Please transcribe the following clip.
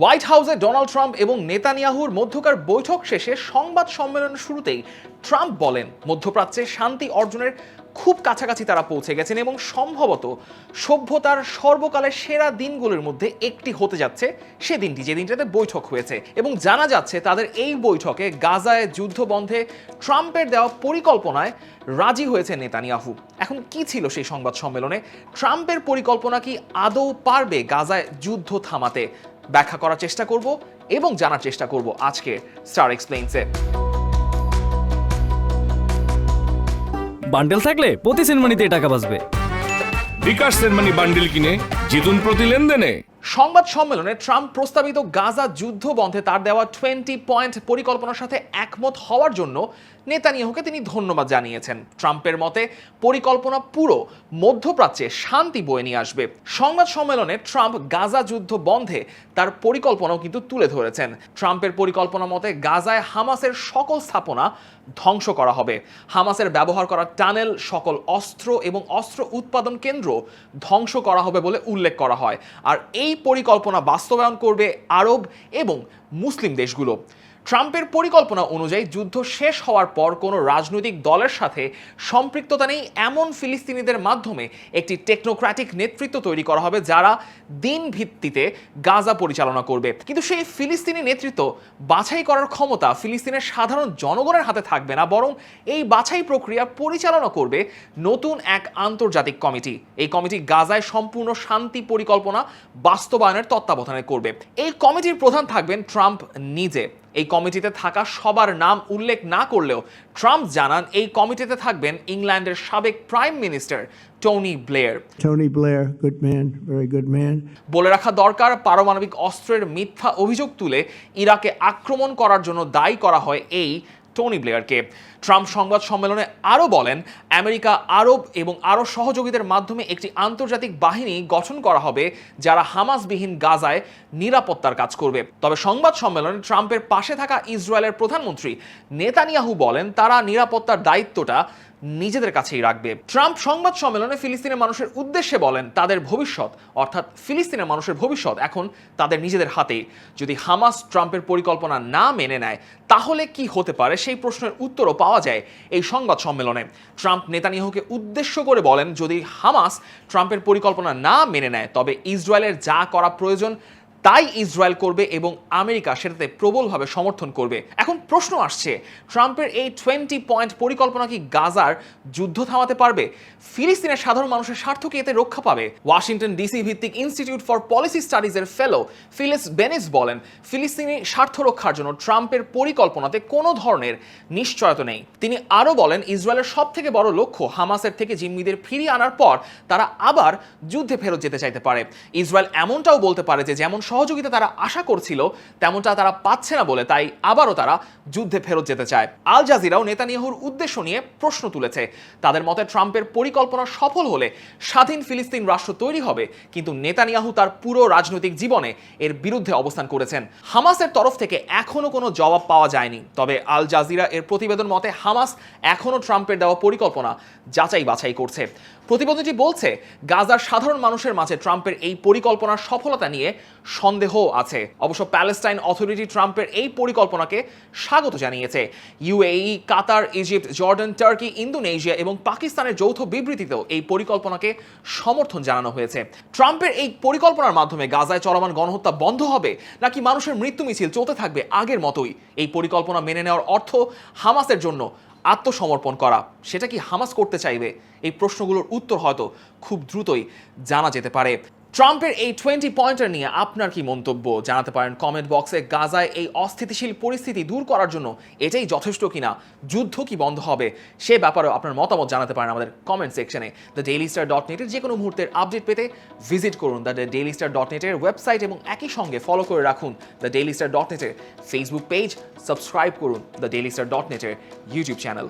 White হাউসে Donald Trump এবং নেতানিয়াহুর মধ্যকার বৈঠক শেষে সংবাদ সম্মেলনের শুরুতেই ট্রাম্প বলেন, মধ্যপ্রাচ্যে শান্তি অর্জনের খুব কাছাকাছি তারা পৌঁছে গেছেন এবং সম্ভবত সভ্যতার সর্বকালের সেরা দিনগুলোর মধ্যে একটি হতে যাচ্ছে সে দিনটি, যে দিনটাতে বৈঠক হয়েছে। এবং জানা যাচ্ছে, তাদের এই বৈঠকে গাজায় যুদ্ধ বন্ধে ট্রাম্পের দেওয়া পরিকল্পনায় রাজি হয়েছে নেতানিয়াহু। এখন কি ছিল সেই সংবাদ সম্মেলনে? ট্রাম্পের পরিকল্পনা কি আদৌ পারবে গাজায় যুদ্ধ থামাতে? ব্যাখ্যা করার চেষ্টা করব এবং জানার চেষ্টা করব আজকে স্টার এক্সপ্লেইনসে বান্ডেল থাকলে প্রতি সেনমানিতে টাকা বাঁচবে। বিকাশ সেনমানি বান্ডেল কিনে জিতুন প্রতি লেনদেনে। সংবাদ সম্মেলনে ট্রাম্প প্রস্তাবিত গাজা যুদ্ধ বন্ধে তার দেওয়া টোয়েন্টি পয়েন্ট পরিকল্পনার সাথে একমত হওয়ার জন্য নেতানিয়াহুকে তিনি ধন্যবাদ জানিয়েছেন। ট্রাম্পের মতে, পরিকল্পনা পুরো মধ্যপ্রাচ্যে শান্তি বয়ে নিয়ে আসবে। সংবাদ সম্মেলনে ট্রাম্প গাজা যুদ্ধ বন্ধে তার পরিকল্পনাও কিন্তু তুলে ধরেছেন। ট্রাম্পের পরিকল্পনা মতে, গাজায় হামাসের সকল স্থাপনা ধ্বংস করা হবে। হামাসের ব্যবহার করা টানেল, সকল অস্ত্র এবং অস্ত্র উৎপাদন কেন্দ্র ধ্বংস করা হবে বলে উল্লেখ করা হয়। আর এই পরিকল্পনা বাস্তবায়ন করবে আরব এবং মুসলিম দেশগুলো। ট্রাম্পের পরিকল্পনা অনুযায়ী যুদ্ধ শেষ হওয়ার পর কোনো রাজনৈতিক দলের সাথে সম্পৃক্ততা নেই এমন ফিলিস্তিনিদের মাধ্যমে একটি টেকনোক্র্যাটিক নেতৃত্ব তৈরি করা হবে যারা দিন ভিত্তিতে গাজা পরিচালনা করবে। কিন্তু সেই ফিলিস্তিনি নেতৃত্ব বাছাই করার ক্ষমতা ফিলিস্তিনের সাধারণ জনগণের হাতে থাকবে না, বরং এই বাছাই প্রক্রিয়া পরিচালনা করবে নতুন এক আন্তর্জাতিক কমিটি। এই কমিটি গাজায় সম্পূর্ণ শান্তি পরিকল্পনা বাস্তবায়নের তত্ত্বাবধানে করবে। এই কমিটির প্রধান থাকবেন ট্রাম্প নিজে। এই কমিটিতে থাকা সবার নাম উল্লেখ না করলেও ট্রাম্প জানান এই কমিটিতে থাকবেন ইংল্যান্ডের সাবেক prime minister Tony Blair. Tony Blair good man very good man বলে রাখা দরকার পারমাণবিক অস্ত্রের মিথ্যা অভিযোগ তুলে ইরাকে আক্রমণ করার জন্য দায়ী করা হয় এই টনি ব্লেয়ারকে ট্রাম্প সংবাদ সম্মেলনে আরও বলেন, আমেরিকা, আরব এবং আরও সহযোগীদের মাধ্যমে একটি আন্তর্জাতিক বাহিনী গঠন করা হবে যারা হামাসবিহীন গাজায় নিরাপত্তার কাজ করবে। তবে সংবাদ সম্মেলনে ট্রাম্পের পাশে থাকা ইসরায়েলের প্রধানমন্ত্রী নেতানিয়াহু বলেন, তারা নিরাপত্তার দায়িত্বটা নিজেদের কাছেই রাখবে। ট্রাম্প সংবাদ সম্মেলনে ফিলিস্তিনের মানুষের উদ্দেশ্যে বলেন, তাদের ভবিষ্যৎ, অর্থাৎ ফিলিস্তিনের মানুষের ভবিষ্যৎ এখন তাদের নিজেদের হাতেই যদি হামাস ট্রাম্পের পরিকল্পনা না মেনে নেয়, তাহলে কি হতে পারে? সেই প্রশ্নের উত্তরও পাওয়া যায় এই সংবাদ সম্মেলনে। ট্রাম্প নেতানিয়াহুকে উদ্দেশ্য করে বলেন, যদি হামাস ট্রাম্পের পরিকল্পনা না মেনে নেয়, তবে ইসরায়েলের যা করা প্রয়োজন তাই ইসরায়েল করবে এবং আমেরিকা সেটাতে প্রবলভাবে সমর্থন করবে। এখন প্রশ্ন আসছে, ট্রাম্পের এই টোয়েন্টি পয়েন্ট পরিকল্পনা কি গাজার যুদ্ধ থামাতে পারবে? ফিলিস্তিনের সাধারণ মানুষের স্বার্থ কি এতে রক্ষা পাবে? ওয়াশিংটন ডিসি ভিত্তিক ইনস্টিটিউট ফর পলিসি স্টাডিজের ফেলো ফিলিস বেনিস বলেন, ফিলিস্তিনি স্বার্থ রক্ষার জন্য ট্রাম্পের পরিকল্পনাতে কোনো ধরনের নিশ্চয়তা নেই। তিনি আরও বলেন, ইসরায়েলের সব থেকে বড় লক্ষ্য হামাসের থেকে জিম্মিদের ফিরিয়ে আনার পর তারা আবার যুদ্ধে ফেরত যেতে চাইতে পারে। ইসরায়েল এমনটাও বলতে পারে যে, যেমন সহযোগিতা তারা আশা করছিল, তেমনটা তারা পাচ্ছে না বলে তাই আবারও তারা যুদ্ধে ফেরত যেতে চায়। আল জাজিরাও নেতানিয়াহুর উদ্দেশ্য নিয়ে প্রশ্ন তুলেছে। তাদের মতে ট্রাম্পের পরিকল্পনা সফল হলে স্বাধীন ফিলিস্তিন রাষ্ট্র তৈরি হবে, কিন্তু নেতানিয়াহু তার পুরো রাজনৈতিক জীবনে এর বিরুদ্ধে অবস্থান করেছেন। হামাসের তরফ থেকে এখনও কোনো জবাব পাওয়া যায়নি, তবে আল জাজিরা এর প্রতিবেদন মতে হামাস এখনও ট্রাম্পের দেওয়া পরিকল্পনা যাচাই বাছাই করছে। প্রতিবেদনটি বলছে, গাজার সাধারণ মানুষের মাঝে ট্রাম্পের এই পরিকল্পনার সফলতা নিয়ে সন্দেহ আছে। অবশ্য প্যালেস্টাইন অথরিটি ট্রাম্পের এই পরিকল্পনাকে স্বাগত জানিয়েছে। UAE Qatar, Egypt, Jordan, Turkey, Indonesia এবং পাকিস্তানের যৌথ বিবৃতিতেও এই পরিকল্পনাকে সমর্থন জানানো হয়েছে। ট্রাম্পের এই পরিকল্পনার মাধ্যমে গাজায় চলমান গণহত্যা বন্ধ হবে নাকি মানুষের মৃত্যু মিছিল চলতে থাকবে আগের মতোই? এই পরিকল্পনা মেনে নেওয়ার অর্থ হামাসের জন্য আত্মসমর্পণ করা। সেটা কি হামাস করতে চাইবে? এই প্রশ্নগুলোর উত্তর হয়তো খুব দ্রুতই জানা যেতে পারে। ট্রাম্পের এই টোয়েন্টি পয়েন্টার নিয়ে আপনার কি মন্তব্য? জানাতে পারেন কমেন্ট বক্সে গাজায় এই অস্থিতিশীল পরিস্থিতি দূর করার জন্য এটাই যথেষ্ট কিনা? যুদ্ধ কি বন্ধ হবে? সে ব্যাপারেও আপনার মতামত জানাতে পারেন আমাদের কমেন্ট সেকশনে দ্য ডেইলি স্টার ডট নেটের যে কোনো মুহূর্তের আপডেট পেতে ভিজিট করুন। দ্য ডেইলি স্টার ডট নেটের ওয়েবসাইট এবং একই সঙ্গে ফলো করে রাখুন। দ্য ডেইলি স্টার ডট নেটের ফেসবুক পেজ সাবস্ক্রাইব করুন। দ্য ডেইলি স্টার ডট নেটের ইউটিউব চ্যানেল